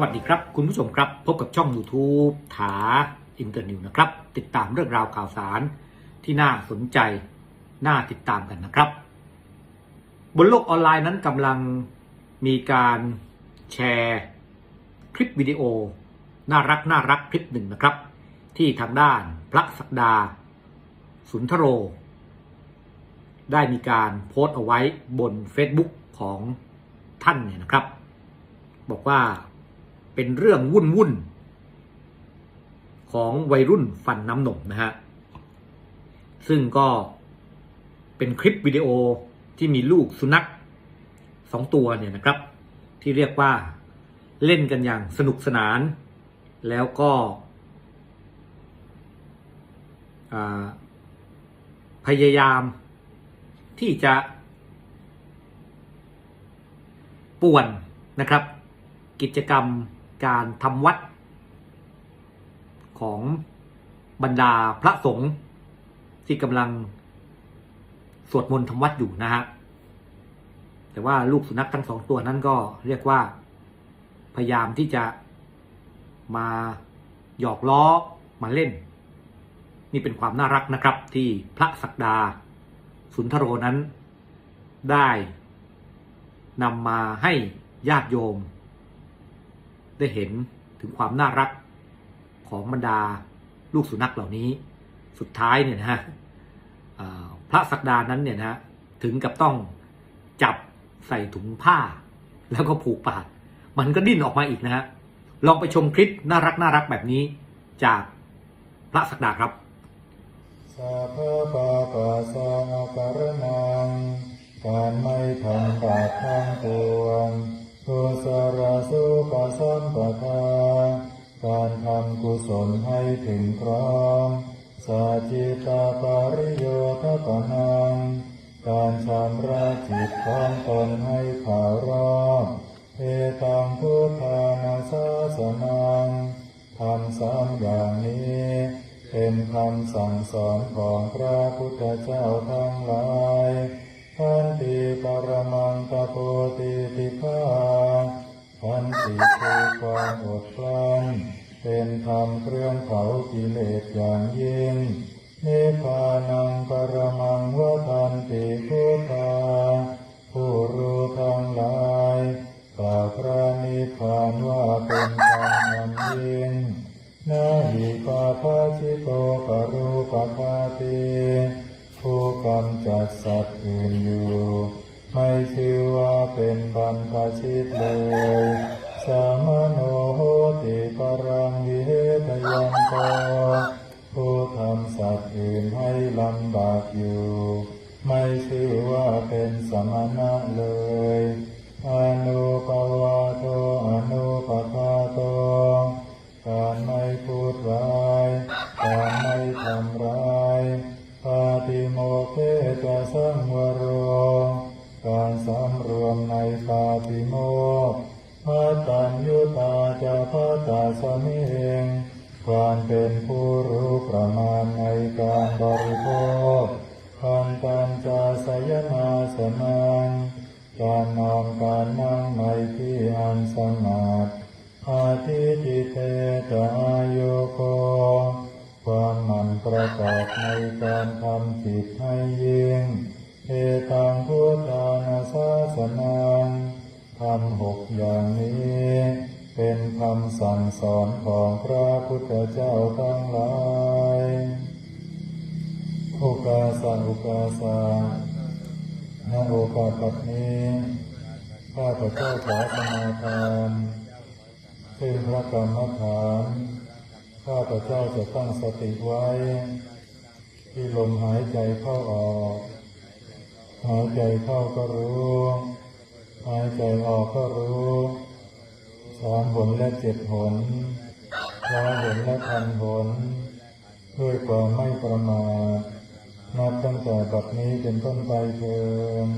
วัสดีครับ คุณผู้ชมครับ พบกับช่อง YouTube ถาอินเตอร์นิวนะครับ ติดตามเรื่องราวข่าวสารที่น่าสนใจ น่าติดตามกันนะครับ บนโลกออนไลน์นั้นกำลังมีการแชร์คลิปวิดีโอ น่ารักน่ารักคลิปหนึ่งนะครับ ที่ทางด้านพระศักดา สุนทโร ได้มีการโพสต์เอาไว้บน Facebook ของท่านเนี่ยนะครับ บอกว่า เป็นเรื่องวุ่นวุ่นของวัยรุ่นฟันน้ำนมนะฮะ ซึ่งก็เป็นคลิปวิดีโอที่มีลูกสุนัขสองตัวเนี่ยนะครับ ที่เรียกว่าเล่นกันอย่างสนุกสนาน แล้วก็พยายามที่จะป่วนนะครับ กิจกรรม การทำวัด ของบรรดาพระสงฆ์ที่กำลังสวดมนต์ทำวัดอยู่นะฮะแต่ว่าลูกสุนัขทั้งสองตัวนั้นก็เรียกว่า พยายามที่จะมาหยอกล้อมาเล่น นี่เป็นความน่ารักนะครับ ที่พระศักดา สุนทโรนั้นได้นำมาให้ญาติโยม ได้เห็นถึงความน่ารักของบรรดาลูกสุนัขเหล่านี้ สุดท้ายเนี่ยนะฮะพระศักดานั้นเนี่ยนะฮะถึงกับต้องจับใส่ถุงผ้า แล้วก็ผูกปากมันก็ดิ้นออกมาอีกนะฮะลองไปชมคลิปน่ารักน่ารักแบบนี้จากพระศักดาครับสัพพะปะสังการนังการไม่ทำบาปทั้งปวง กุศลสุปสัมปทาการทำกุศลให้ถึงพร้อมสัจจิตาปาริโยทปนังการชำระจิตของตนให้ขาวรอบเอตังพุทธานาสาสนังทำสามอย่างนี้ เป็นคำสั่งสอนของพระพุทธเจ้าทั้งหลายทันติปรมังตโพติติภาทัน ติคือความอดกลั้นเป็นธรรมเครื่องเผากิเลสอย่างยิ่งนิพพานังปรมังวทันติพุทธาผู้รู้ทั้งหลายกล่าวพระนิพพานว่าเป็นธรรมอันยิ่งนาหิปาทาชิโตปรูปคาติผู้กำจัดสัตว์อื่นอยู่ ไม่ชื่อว่าเป็นบรรพชิตเลย สามโนโหติปรังวิเหตยันโตผู้ทำสัตว์อื่นให้ลำบากอยู่ ไม่ชื่อว่าเป็นสมณะเลยอนุปวาโตอนุปคาโต การไม่พูดร้าย การไม่ทำร้ายปาติโมเคจะสังวโร การสำรวมในปาติโมก พัตัญยุตาจะพัตตาสมิเองความเป็นผู้รู้ประมาณในการบริโภคคันการจาสยนาสนังการนอนการนั่งในที่อันสงัดอาทิจิเตตอายุโกความมันประกอบในการทำจิตให้ยิ่งเอตังพุทธานาสาสนัง ทำหกอย่างนี้ เป็นคำสั่งสอนของพระพุทธเจ้าทั้งหลายโอกาสาอุกาสาณโอกาสแบบนี้ข้าพเจ้าขอสมาทานซึ่งพระกรรมฐาน ข้าพเจ้าจะตั้งสติไว้ ที่ลมหายใจเข้าออก หายใจเข้าก็รู้ายใจออกก็รู้สามหนและเจ็ดหนร้อยหนและพันหนด้วยความไม่ประมาทนับตั้งแต่บัดนี้เป็นต้นไปเถิด